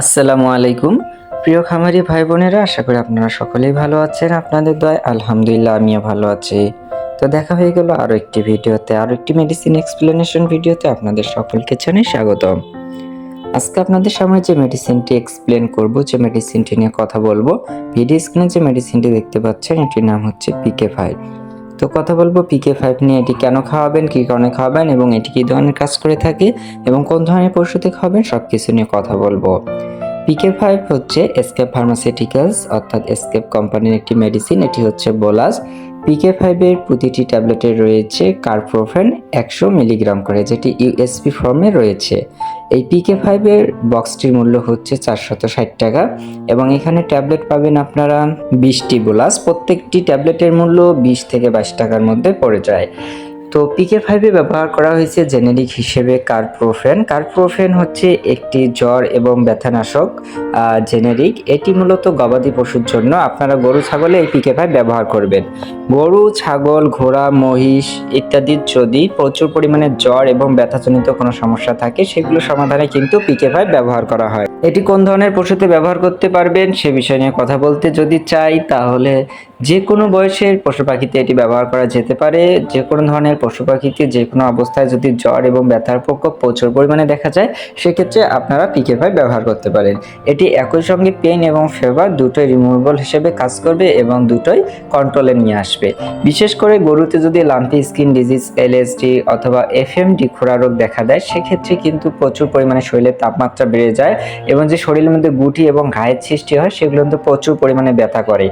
আসসালামু আলাইকুম। প্রিয় খামারি ভাই বোনেরা আশা করি আপনারা সকলেই ভালো আছেন। আপনাদের দয় আলহামদুলিল্লাহ আমিও ভালো আছি। তো দেখা হয়ে গেল আরও একটি ভিডিওতে আরও একটি মেডিসিন এক্সপ্লেনেশন ভিডিওতে আপনাদের সকলকে জানাই স্বাগতম। আজকে আপনাদের সামনে যে মেডিসিনটি এক্সপ্লেন করব, যে মেডিসিনটি নিয়ে কথা বলব ভিডিও স্ক্রিনে যে মেডিসিনটি দেখতে পাচ্ছেন, এটির নাম হচ্ছে পিকে ফাইভ তো কথা বলব পিকে ফাইভ নিয়ে এটি কেন খাওয়াবেন, কী কারণে খাওয়াবেন এবং এটি কী ধরনের কাজ করে থাকে এবং কোন ধরনের পশুতে খাওয়াবেন সব কিছু নিয়ে কথা বলব। পিকে ফাইভ হচ্ছে এসকেপ ফার্মাসিউটিক্যালস অর্থাৎ এসকেপ কোম্পানির একটি মেডিসিন এটি হচ্ছে বোলাস পিকে ফাইভের প্রতিটি ট্যাবলেটে রয়েছে কার্প্রোফেন একশো মিলিগ্রাম করে, যেটি ইউএসপি ফর্মে রয়েছে। এই পিকে ফাইভের বক্সটির মূল্য হচ্ছে চারশত ষাট টাকা এবং এখানে ট্যাবলেট পাবেন আপনারা বিশটি বোলাস। প্রত্যেকটি ট্যাবলেটের মূল্য বিশ থেকে বাইশ টাকার মধ্যে পড়ে যায়। তো পিকে ফাইভে ব্যবহার করা হয়েছে জেনেরিক হিসেবে কার্প্রোফেন। কার্প্রোফেন হচ্ছে একটি জ্বর এবং ব্যথানাশক জেনেরিক। এটি মূলত গবাদি পশুর জন্য। আপনারা গরু, ছাগলে এই পিকে ফাইভ ব্যবহার করবেন। গরু, ছাগল, ঘোড়া, মহিষ ইত্যাদির যদি প্রচুর পরিমাণে জ্বর এবং ব্যথাজনিত কোনো সমস্যা থাকে, সেগুলো সমাধানে কিন্তু পিকে ফাইভ ব্যবহার করা হয়। এটি কোন ধরনের পশুতে ব্যবহার করতে পারবেন সে বিষয় নিয়ে কথা বলতে যদি চাই, তাহলে যে কোনো বয়সের পশু পাখিতে এটি ব্যবহার করা যেতে পারে। যে কোনো ধরনের পশু পাখিতে যে কোনো অবস্থায় যদি জ্বর এবং ব্যথার প্রকোপ প্রচুর পরিমাণে দেখা যায়, সেক্ষেত্রে আপনারা পিকে ফাইভ ব্যবহার করতে পারেন। এটি একই সঙ্গে পেন এবং ফেভার দুটোই রিমুভেবল হিসেবে কাজ করবে এবং দুটোই কন্ট্রোলে নিয়ে আসবে। বিশেষ করে গরুতে যদি লাম্পি স্কিন ডিজিজ এলএসডি অথবা এফ এফএমডি খোরা রোগ দেখা দেয়, সেক্ষেত্রে কিন্তু প্রচুর পরিমাণে শরীরের তাপমাত্রা বেড়ে যায় এবং যে শরীরের মধ্যে গুটি এবং ঘায়ের সৃষ্টি হয়, সেগুলো কিন্তু প্রচুর পরিমাণে ব্যথা করে।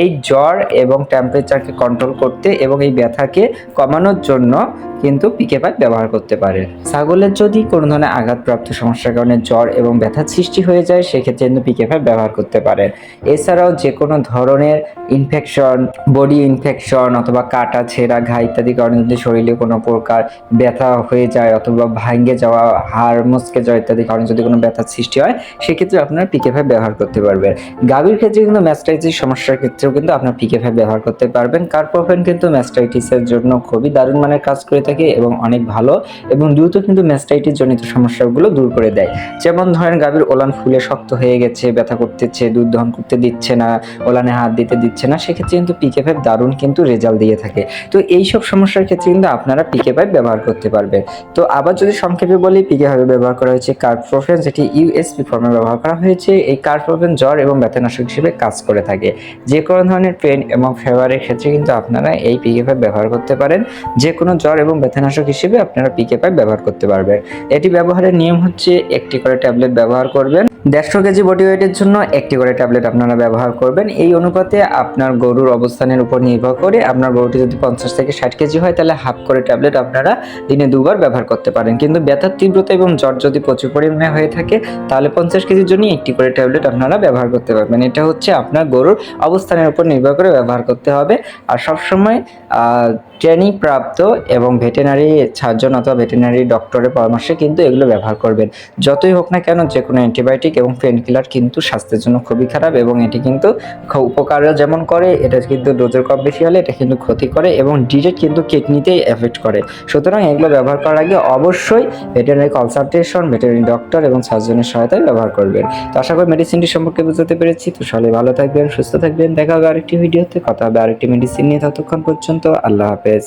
এই জ্বর এবং টেম্পারেচারকে কন্ট্রোল করতে এবং এই ব্যথাকে কমানোর জন্য কিন্তু পিকে পাইপ ব্যবহার করতে পারে। ছাগলের যদি কোনো ধরনের আঘাতপ্রাপ্ত সমস্যার কারণে জ্বর এবং ব্যথার সৃষ্টি হয়ে যায়, সেক্ষেত্রে কিন্তু পিকে পাইপ ব্যবহার করতে পারেন এছাড়াও যে কোনো ধরনের ইনফেকশন বডি ইনফেকশন অথবা কাটা, ছেঁড়া, ঘা ইত্যাদি কারণে যদি শরীরে কোনো প্রকার ব্যথা হয়ে যায় অথবা ভাঙ্গে যাওয়া, হাড় মুচকে যাওয়া ইত্যাদি কারণে যদি কোনো ব্যথার সৃষ্টি হয়, সেক্ষেত্রে আপনারা পিকে ফাইভ ব্যবহার করতে পারবেন। গাভীর ক্ষেত্রে কিন্তু ম্যাস্টাইটিস সমস্যার ক্ষেত্রেও কিন্তু আপনার পিকে ফাইভ ব্যবহার করতে পারবেন। কার্পোফেন কিন্তু ম্যাস্টাইটিসের জন্য খুবই দারুণ মানের কাজ করে থাকে এবং অনেক ভালো এবং দ্রুত কিন্তু ম্যাস্টাইটিস জনিত সমস্যাগুলো দূর করে দেয়। যেমন ধরেন গাভীর ওলান ফুলে শক্ত হয়ে গেছে, ব্যথা করতেছে, দুধ দহন করতে দিচ্ছে না, ওলানে হাত দিতে দিচ্ছে না, সেক্ষেত্রে কিন্তু পিকে ফাইভ দারুণ কিন্তু রেজাল্ট দিয়ে থাকে। তো এইসব সমস্যার ক্ষেত্রে কিন্তু আপনারা পিকে ফাইভ ব্যবহার করতে পারবেন। তো আবার যদি সংক্ষেপে বলি পিকে ফাইভ ব্যবহার করা হয়েছে কার্প্রোফেন যেটি ইউএসপি ফর্মে ব্যবহার করা হয়েছে। এই কার্প্রোফেন জ্বর এবং ব্যথানাশক হিসেবে কাজ করে থাকে। যে কোনো ধরনের পেন এবং ফেভারের ক্ষেত্রে কিন্তু আপনারা এই পিকে ফাইভ ব্যবহার করতে পারেন। যে কোনো জ্বর এবং ব্যথানাশক হিসেবে আপনারা পিকে পাইপ ব্যবহার করতে পারবেন। এটি ব্যবহারের নিয়ম হচ্ছে একটি করে ট্যাবলেট ব্যবহার করবেন। দেড়শো কেজি বডি ওয়েটের জন্য একটি করে ট্যাবলেট আপনারা ব্যবহার করবেন। এই অনুপাতে আপনার গরুর অবস্থানের উপর নির্ভর করে আপনার গরুটি যদি পঞ্চাশ থেকে ষাট কেজি হয়, তাহলে হাফ করে ট্যাবলেট আপনারা দিনে দুবার ব্যবহার করতে পারেন। কিন্তু ব্যথার তীব্রতা এবং জ্বর যদি প্রচুর পরিমাণে হয়ে থাকে, তাহলে পঞ্চাশ কেজির জন্য একটি করে ট্যাবলেট আপনারা ব্যবহার করতে পারবেন। এটা হচ্ছে আপনার গরুর অবস্থানের উপর নির্ভর করে ব্যবহার করতে হবে। আর সবসময় ট্রেনিং প্রাপ্ত এবং ভেটেনারি সার্জন অথবা ভেটেনারি ডক্টরের পরামর্শে কিন্তু এগুলো ব্যবহার করবেন। যতই হোক না কেন যে কোনো অ্যান্টিবায়োটিক এবং পেন কিলার কিন্তু স্বাস্থ্যের জন্য খুবই খারাপ এবং এটি কিন্তু উপকারও যেমন করে, এটা কিন্তু ডোজের কম বেশি হলে এটা কিন্তু ক্ষতি করে এবং ডিরেক্ট কিন্তু কিডনিতেই এফেক্ট করে। সুতরাং এগুলো ব্যবহার করার আগে অবশ্যই ভেটেনারি কনসালটেশন ভেটেনারি ডক্টর এবং সার্জনের সহায়তায় ব্যবহার করবেন। তো আশা করি মেডিসিনটি সম্পর্কে বুঝতে পেরেছি। তো সবাই ভালো থাকবেন, সুস্থ থাকবেন। দেখা হবে আরেকটি ভিডিওতে কথা হবে আরেকটি মেডিসিন নিয়ে। ততক্ষণ পর্যন্ত আল্লাহ হাফেজ।